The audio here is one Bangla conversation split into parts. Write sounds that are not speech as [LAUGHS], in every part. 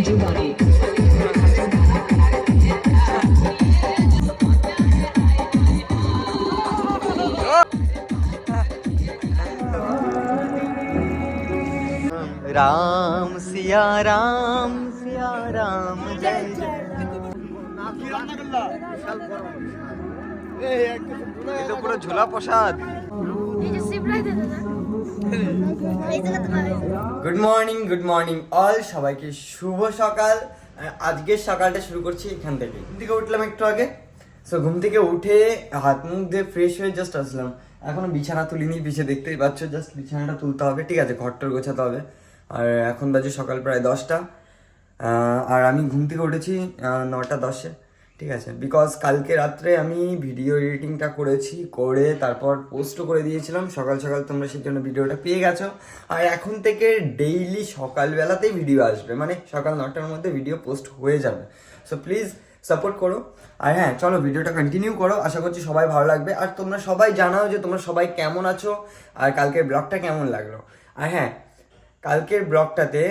জীবনে রাম সিয়া রাম সিয়া রাম জয় জয় পুরো ঝোলা প্রসাদ শিবরাই দাদা good morning good morning all সবাইকে শুভ সকাল। আজকের সকালটা শুরু করছি এখান থেকে। ঘুম থেকে উঠলাম একটু আগে। সো ঘুম থেকে উঠে হাত মুখ দিয়ে ফ্রেশ হয়ে জাস্ট আসলাম। এখনও বিছানা তুলিনি পিছিয়ে দেখতেই পাচ্ছ জাস্ট বিছানাটা তুলতে হবে। ঠিক আছে, ঘরটর গোছাতে হবে। আর এখন বাজে সকাল প্রায় দশটা। আর আমি ঘুম থেকে উঠেছি নটা দশে। ঠিক আছে? বিকজ কালকে রাত্রে আমি ভিডিও এডিটিংটা করেছি, করে তারপর পোস্টও করে দিয়েছিলাম। সকাল সকাল তোমরা সেই জন্য ভিডিওটা পেয়ে গেছো। আর এখন থেকে ডেইলি সকালবেলাতেই ভিডিও আসবে। মানে সকাল নটার মধ্যে ভিডিও পোস্ট হয়ে যাবে। সো প্লিজ সাপোর্ট করো। আর হ্যাঁ চলো ভিডিওটা কন্টিনিউ করো। আশা করছি সবাই ভালো লাগবে। আর তোমরা সবাই জানাও যে তোমরা সবাই কেমন আছো। আর কালকের ব্লগটা কেমন লাগল। আর হ্যাঁ কালকের ব্লগটাতে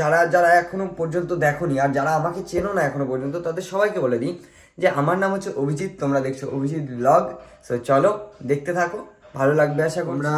যারা যারা এখনও পর্যন্ত দেখোনি আর যারা আমাকে চেনো না এখনও পর্যন্ত, তাদের সবাইকে বলে দিই যে আমার নাম হচ্ছে অভিজিৎ, তোমরা দেখছ অভিজিৎ ব্লগ। সো চলো, দেখতে থাকো, ভালো লাগবে আশা। তোমরা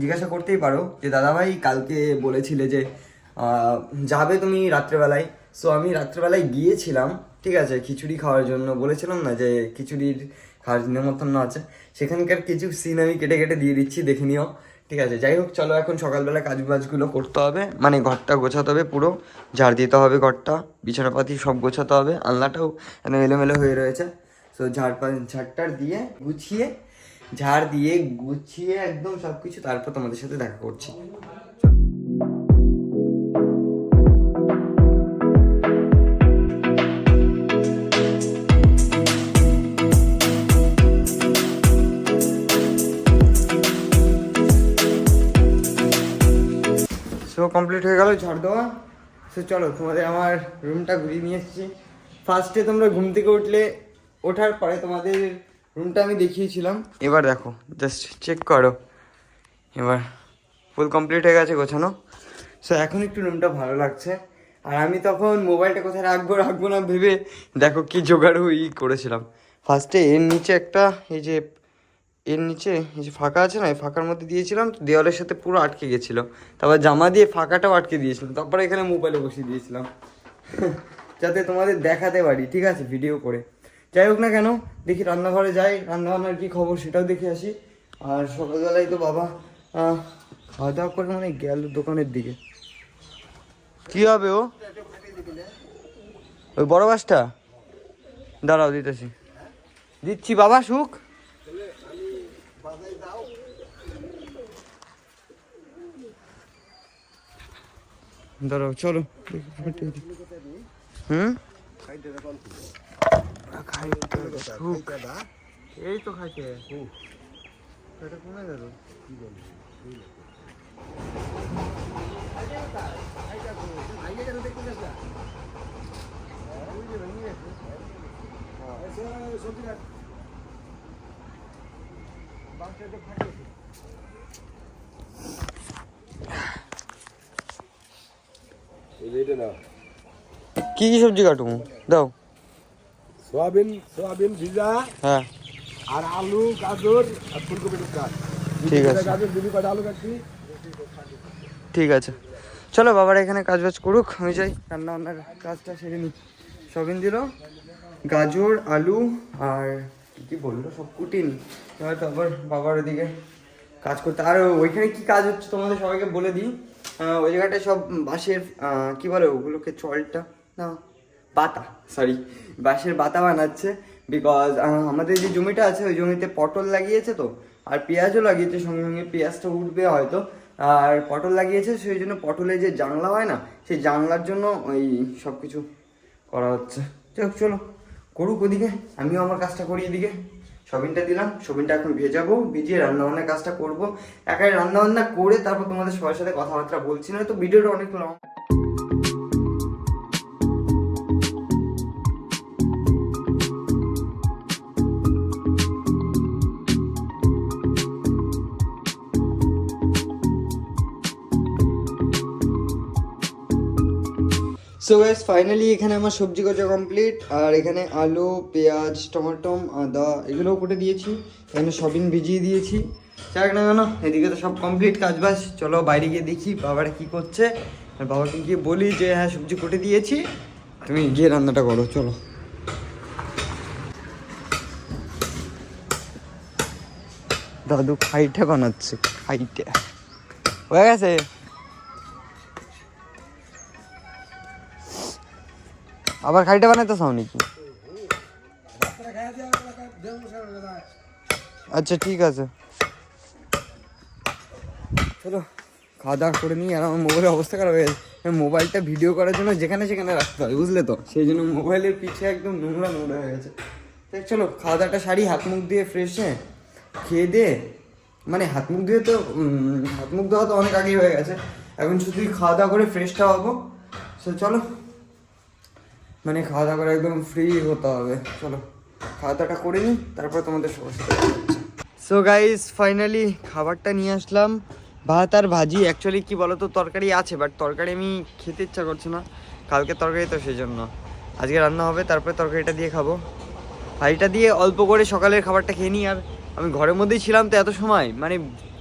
জিজ্ঞাসা করতেই পারো যে দাদাভাই কালকে বলেছিলে যে যাবে তুমি রাত্রেবেলায়। সো আমি রাত্রেবেলায় গিয়েছিলাম, ঠিক আছে, খিচুড়ি খাওয়ার জন্য। বলেছিলাম না যে খিচুড়ির খাওয়ার নেমন্তন্ন আছে। সেখানকার কিছু সিন আমি কেটে কেটে দিয়ে দিচ্ছি, দেখে নিও। ঠিক আছে, যাই হোক, চলো এখন সকালবেলা কাজ বাজগুলো করতে হবে। মানে ঘরটা গোছাতে হবে পুরো, ঝাড় দিতে হবে ঘরটা, বিছানাপাতি সব গোছাতে হবে, আলনাটাও এখানে এলোমেলো হয়ে রয়েছে। তো ঝাড় ঝাড়টার দিয়ে গুছিয়ে, ঝাড় দিয়ে গুছিয়ে একদম সব কিছু তারপর তোমাদের সাথে দেখা করছি। কমপ্লিট হয়ে গেল, ঝড় দেওয়া। সো চলো তোমাদের আমার রুমটা ঘুরিয়ে নিয়ে এসেছি। ফার্স্টে তোমরা ঘুম থেকে উঠলে, ওঠার পরে তোমাদের রুমটা আমি দেখিয়েছিলাম। এবার দেখো জাস্ট চেক করো। এবার ফুল কমপ্লিট হয়ে গেছে গোছানো। সো এখন একটু রুমটা ভালো লাগছে। আর আমি তখন মোবাইলটা কোথায় রাখব রাখব না ভেবে দেখো কি জোগাড় ই করেছিলাম। ফার্স্টে এর নিচে একটা, এই যে এর নিচে এই যে ফাঁকা আছে না, এই ফাঁকার মধ্যে দিয়েছিলাম, তো দেওয়ালের সাথে পুরো আটকে গেছিল। তারপর জামা দিয়ে ফাঁকাটাও আটকে দিয়েছিলাম। তারপরে এখানে মোবাইলে বসিয়ে দিয়েছিলাম। [LAUGHS] যাতে তোমাদের দেখাতে পারি, ঠিক আছে ভিডিও করে। যাই হোক না কেন, দেখি রান্নাঘরে যাই, রান্নাবান্নার কি খবর সেটাও দেখে আসি। আর সকালবেলায় তো বাবা খাওয়া দাওয়া করে মানে গেল দোকানের দিকে। কি হবে ও? ওই বড় গাছটা দাঁড়াও, দিতেছি। দিচ্ছি বাবা, সুখ? দাঁড়াও চলো। হুম? এই তো খাইছে। এটা কমে গেল কি কি সবজি কাটুম? দাও। সোয়াবিন সোয়াবিন ভিজা। হ্যাঁ। আর আলু গাজর আর ফুলকপি কাজ ঠিক আছে। গাজর দুই কটা আলু কাটছি? ঠিক আছে। চলো বাবার এখানে কাজ বাজ করুক আমি যাই। রান্না বান্নার কাজটা সেরে নিই। সবিন দিল গাজর আলু আর কি কি বলল সব কুটিয়ে নি এবার তো বাবার ওদিকে কাজ করতে আর ওইখানে কি কাজ হচ্ছে তোমাদের সবাইকে বলে দিই। ওই জায়গাটায় সব বাঁশের কি বলে ওগুলোকে, চলটা? না, বাতা সরি বাঁশের বাতা বানাচ্ছে বিকজ আমাদের যে জমিটা আছে, ওই জমিতে পটল লাগিয়েছে তো, আর পেঁয়াজও লাগিয়েছে, সঙ্গে সঙ্গে পেঁয়াজটা উঠবে হয়তো। আর পটল লাগিয়েছে, সেই জন্য পটলের যে জানলা হয় না, সেই জানলার জন্য ওই সব কিছু করা হচ্ছে। চলো, করুক ওদিকে, আমিও আমার কাজটা করি এদিকে। সবিনটা দিলাম, সবিনটা এখন ভেজাবো, ভিজিয়ে রান্নাবান্নার কাজটা করব। একাই রান্নাবান্না করে তারপর তোমাদের সবার সাথে কথাবার্তা বলছি না তো ভিডিওটা অনেক লং সো গাইস ফাইনালি এখানে আমার সবজি কাটা কমপ্লিট আর এখানে আলু, পেঁয়াজ, টমেটো, আদা, এগুলোও কেটে দিয়েছি। এখানে সবিন ভিজিয়ে দিয়েছি। যাক না কেন, এদিকে তো সব কমপ্লিট কাজ বাজ। চলো বাইরে গিয়ে দেখি বাবারা কি করছে। আর বাবাকে গিয়ে বলি যে হ্যাঁ সবজি কেটে দিয়েছি। তুমি গিয়ে রান্নাটা করো, চলো। দাদু খাইটা বানাচ্ছে, খাইটা। হয়ে গেছে? আবার খাইটা বানাইতে চাও নাকি? আচ্ছা ঠিক আছে। চলো খাওয়া দাওয়া করে নিই, আর আমার মোবাইলের অবস্থা খারাপ হয়ে গেছে। মোবাইলটা ভিডিও করার জন্য যেখানে সেখানে রাখতে হয়, বুঝলে তো? সেই জন্য মোবাইলের পিছে একদম নোংরা নোংরা হয়ে গেছে। দেখ চলো খাওয়া দাওয়াটা সারি, হাত মুখ দিয়ে ফ্রেশ হয়ে খেয়ে দিয়ে মানে হাত মুখ দিয়ে তো হাত মুখ দেওয়া তো অনেক আগেই হয়ে গেছে। এখন শুধুই খাওয়া দাওয়া করে ফ্রেশটা হব। সো চলো মানে খাওয়া দাওয়া করে একদম ফ্রি হতে হবে। চলো খাওয়া দাওয়াটা করে নিই, তারপর তোমাদের সাথে সো গাইস ফাইনালি খাবারটা নিয়ে আসলাম। ভাত আর ভাজি অ্যাকচুয়ালি কি বলতো, তরকারি আছে বাট তরকারি আমি খেতে ইচ্ছা করছে না। কালকে তরকারি তো সেই জন্য আজকে রান্না হবে, তারপরে তরকারিটা দিয়ে খাব। ভাজিটা দিয়ে অল্প করে সকালের খাবারটা খেয়ে নিই, আর আমি ঘরের মধ্যেই ছিলাম তো এত সময়। মানে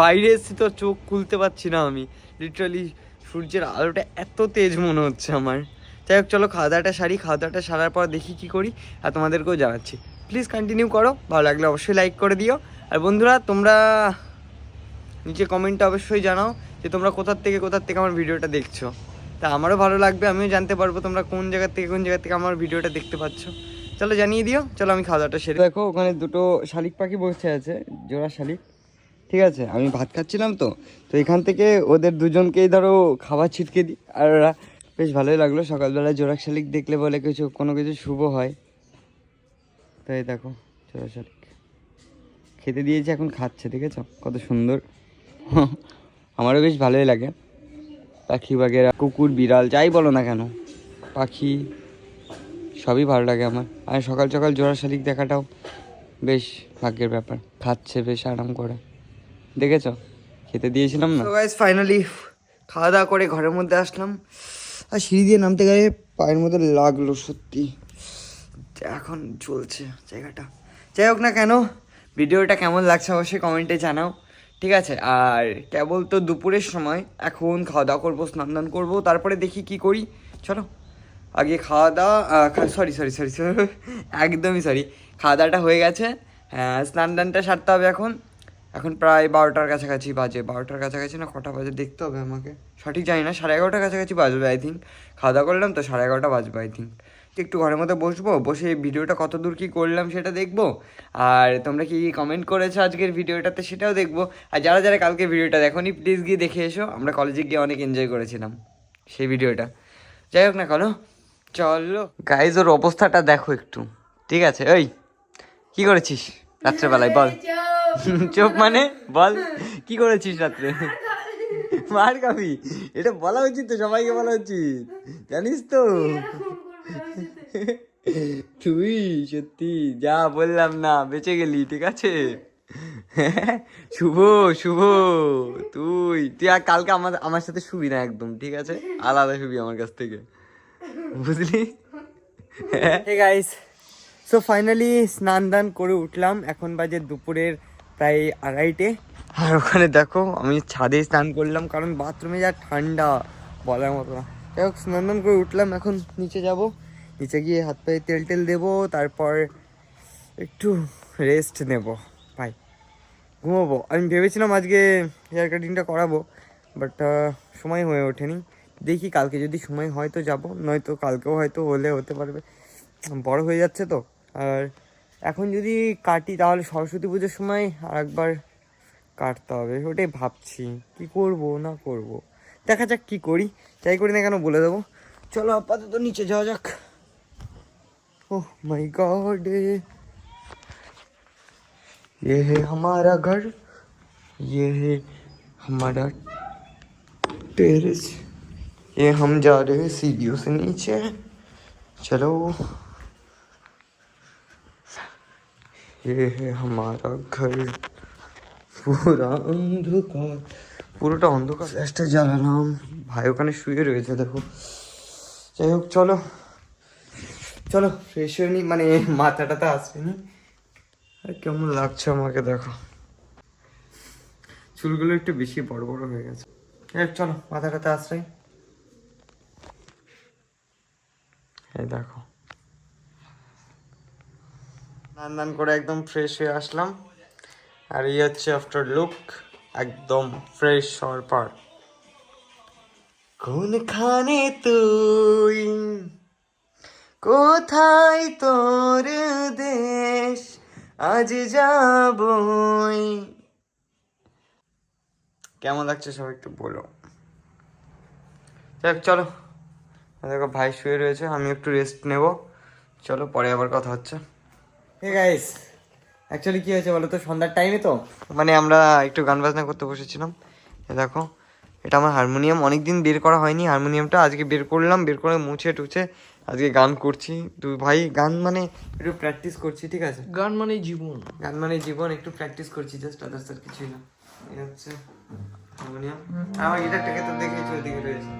বাইরে এসেছি তো চোখ খুলতে পারছি না আমি। লিটারালি সূর্যের আলোটা এত তেজ মনে হচ্ছে আমার। যাই হোক, চলো খাওয়া দাওয়াটা সারি, খাওয়া দাওয়াটা সারার পর দেখি কি করি আর তোমাদেরকেও জানাচ্ছি। প্লিজ কন্টিনিউ করো, ভালো লাগলে অবশ্যই লাইক করে দিও। আর বন্ধুরা, তোমরা নিচে কমেন্টে অবশ্যই জানাও যে তোমরা কোথার থেকে কোথার থেকে আমার ভিডিওটা দেখছ। তা আমারও ভালো লাগবে, আমিও জানতে পারব তোমরা কোন জায়গা থেকে, কোন জায়গা থেকে আমার ভিডিওটা দেখতে পাচ্ছ। চলো জানিয়ে দিও, চলো আমি খাওয়া দাওয়াটা সেরে দেখো, ওখানে দুটো শালিক পাখি বসে আছে, জোড়া শালিক। ঠিক আছে, আমি ভাত খাচ্ছিলাম তো তো এখান থেকে ওদের দুজনকেই ধরো খাবার ছিটকে দিই। আর ওরা বেশ ভালোই লাগল। সকালবেলা জোড়া শালিক দেখলে বলে কিছু, কোনো কিছু শুভ হয়। তাই দেখো জোড়া শালিক খেতে দিয়েছে, এখন খাচ্ছে, দেখেছ? কত সুন্দর। আমারও বেশ ভালোই লাগে। পাখি বাগেরা কুকুর, বিড়াল, যাই বলো না কেন, পাখি সবই ভালো লাগে আমার। আর সকাল সকাল জোড়া শালিক দেখাটাও বেশ ভাগ্যের ব্যাপার। খাচ্ছে বেশ আরাম করে। দেখেছ? খেতে দিয়েছিলাম না? ফাইনালি খাওয়া দাওয়া করে ঘরের মধ্যে আসলাম। আর সিঁড়ি দিয়ে নামতে গেলে পায়ের মধ্যে লাগল সত্যি। এখন চলছে জায়গাটা। যাই হোক না কেন, ভিডিওটা কেমন লাগছে অবশ্যই কমেন্টে জানাও, ঠিক আছে? আর কেবল তো দুপুরের সময়, এখন খাওয়া দাওয়া করব, স্নান দান করব, তারপরে দেখি কি করি। চলো, আগে খাওয়া দাওয়া সরি সরি সরি সরি একদমই সরি খাওয়া দাওয়াটা হয়ে গেছে হ্যাঁ স্নান দানটা সারতে হবে এখন। এখন প্রায় বারোটার কাছাকাছি বাজে। বারোটার কাছাকাছি না কটা বাজে? দেখতে হবে আমাকে। সঠিক জানি না সাড়ে এগারোটার কাছাকাছি বাজবে আই থিঙ্ক খাওয়া দাওয়া করলাম তো সাড়ে এগারোটা বাজবে আই থিঙ্ক তো একটু ঘরের মধ্যে বসবো বসে ভিডিওটা কত দূর কী করলাম সেটা দেখব। আর তোমরা কি কমেন্ট করেছ আজকের ভিডিওটাতে সেটাও দেখব। আর যারা যারা কালকে ভিডিওটা দেখোনি প্লিজ গিয়ে দেখে এসো। আমরা কলেজে গিয়ে অনেক এনজয় করেছিলাম সেই ভিডিওটা। যাই হোক না কেন চলো। গাইজ ওর অবস্থাটা দেখো একটু। ঠিক আছে ওই। কি করেছিস? রাত্রেবেলায় বল। চোখ মানে? বল। কি করেছিস রাত্রে? মার খাবি? এটা বলা উচিত তো, সবাইকে বলা উচিত। জানিস তো। তুই সত্যি যা বললাম না, বেঁচে গেলি, ঠিক আছে? শুভ শুভ। তুই তুই আর কালকে আমার আমার সাথে শুবি না একদম, ঠিক আছে? আলাদা শুবি আমার কাছ থেকে। বুঝলি? হে গাইস সো ফাইনালি স্নান দান করে উঠলাম। এখন বাজে দুপুরের প্রায় আড়াইটে। আর ওখানে দেখো, আমি ছাদে স্নান করলাম, কারণ বাথরুমে যা ঠান্ডা, বলার মতো না। যাই হোক, স্নান করে উঠলাম, এখন নিচে যাব। নিচে গিয়ে হাত পায়ে তেল টেল দেবো, তারপর একটু রেস্ট নেব। ভাই ঘুমাবো। আমি ভেবেছিলাম আজকে হেয়ার কাটিংটা করাবো বাট সময় হয়ে ওঠেনি। দেখি কালকে যদি সময় হয় তো যাব, নয়তো কালকেও হয়তো হলে হতে পারবে। বড় হয়ে যাচ্ছে তো, আর এখন যদি কাটি তাহলে সরস্বতী পুজোর সময় আর একবার কাটতে হবে ওটাই ভাবছি কি করব না করব দেখা যাক কি করি যাই করি না কেন বলে দেবো চলো আপাতত নিচে যাওয়া যাক ओह माय गॉड ये है हमारा घर ये है हमारा टेरेस ये हम जा रहे हैं सीढ़ियों से नीचे चलो ये है हमारा घर পুরা অন্ধকার পুরোটা অন্ধকার ফ্ল্যাশটা জ্বালালাম ভাই ওখানে শুয়ে রয়েছে দেখো যাই হোক চলো চলো ফ্রেশ হয়ে নি মানে মাথাটা তো আসেনি আর কেমন লাগছে আমাকে দেখো চুলগুলো একটু বেশি বড় বড় হয়ে গেছে এই চলো মাথাটা তো আসরাই এই দেখো স্নান দান করে একদম ফ্রেশ হয়ে আসলাম। আর এই হচ্ছে আফটার লুক একদম ফ্রেশ হওয়ার পর। কোনখানে তুই? কোথায় তোর দেশ? আজ যাবই। কেমন লাগছে সব একটু বলো। যাক, চলো। দেখো, ভাই শুয়ে রয়েছে আমি একটু রেস্ট নেব। চলো, পরে আবার কথা হচ্ছে। হে গাইস অ্যাকচুয়ালি কি হয়েছে বলো তো? সন্ধ্যার টাইমে তো। মানে আমরা একটু গান বাজনা করতে বসেছিলাম। এ দেখো এটা আমার হারমোনিয়াম অনেকদিন বের করা হয়নি হারমোনিয়ামটা আজকে বের করলাম বের করে মুছে টুছে আজকে গান করছি। দুই ভাই গান মানে একটু প্র্যাকটিস করছি ঠিক আছে? গান মানে জীবন। গান মানে জীবন একটু প্র্যাকটিস করছি জাস্ট আদার্স আর কিছুই না। এই হচ্ছে হারমোনিয়াম আমার গিটারটাকে তো দেখেছি ওদিকে রয়েছে।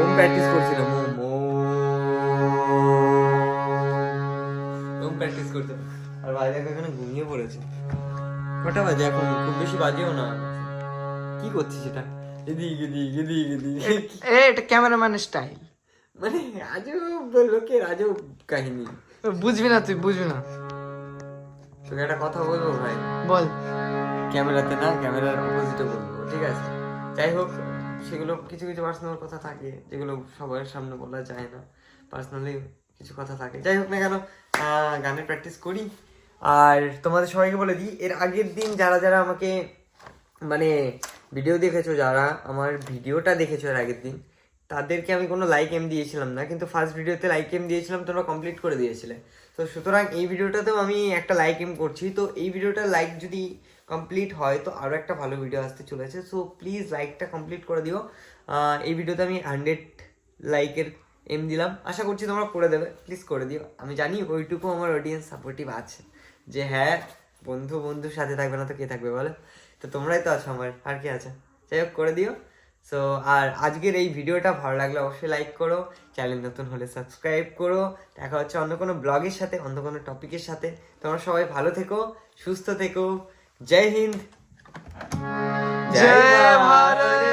ওম প্র্যাকটিস করছিলাম করছিলাম আর ভাই দেখো এখানে ঘুমিয়ে পড়েছে। কটা বাজে এখন? খুব বেশি বাজেও না। কি করছিস এটা? এদিক এদিক এদিক এদিক। এ এটা ক্যামেরাম্যান স্টাইল। মানে আজও কে? আজও কাহিনী। বুঝবি না তুই বুঝবি না। তোকে একটা কথা বলব ভাই? বল। ক্যামেরাতে না ক্যামেরার অপোজিটে বলব ঠিক আছে? যাই হোক সেগুলো কিছু কিছু পার্সোনাল কথা থাকে যেগুলো সবার সামনে বলা যায় না। পার্সোনালি কিছু কথা থাকে। যাই হোক না কেন গানের প্র্যাকটিস করি। আর তোমাদের সবাইকে বলে দিই, এর আগের দিন যারা যারা আমাকে মানে ভিডিও দেখেছ, যারা আমার ভিডিওটা দেখেছ এর আগের দিন, তাদেরকে আমি কোনো লাইক এম দিয়েছিলাম না, কিন্তু ফার্স্ট ভিডিওতে লাইক এম দিয়েছিলাম, তোমরা কমপ্লিট করে দিয়েছিলে। তো সুতরাং এই ভিডিওটাতেও আমি একটা লাইক এম করছি। তো এই ভিডিওটা লাইক যদি কমপ্লিট হয়, তো আরও একটা ভালো ভিডিও আসতে চলেছে। সো প্লিজ লাইকটা কমপ্লিট করে দিও। এই ভিডিওতে আমি হান্ড্রেড লাইকের এম দিলাম। আশা করছি তোমরা করে দেবে। প্লিজ করে দিও। আমি জানি ওইটুকু আমার অডিয়েন্স সাপোর্টিভ আছে। যে হ্যাঁ বন্ধু বন্ধুর সাথে থাকবে না তো কে থাকবে বলো? তো তোমরাই তো আছো আমার। আর কি আছে? যাই হোক করে দিও। সো আর আজকের এই ভিডিওটা ভালো লাগলে অবশ্যই লাইক করো। চ্যানেল নতুন হলে সাবস্ক্রাইব করো। দেখা হচ্ছে অন্য কোনো ব্লগের সাথে অন্য কোনো টপিকের সাথে। তোমরা সবাই ভালো থেকো সুস্থ থেকো। জয় হিন্দ। জয় ভারত।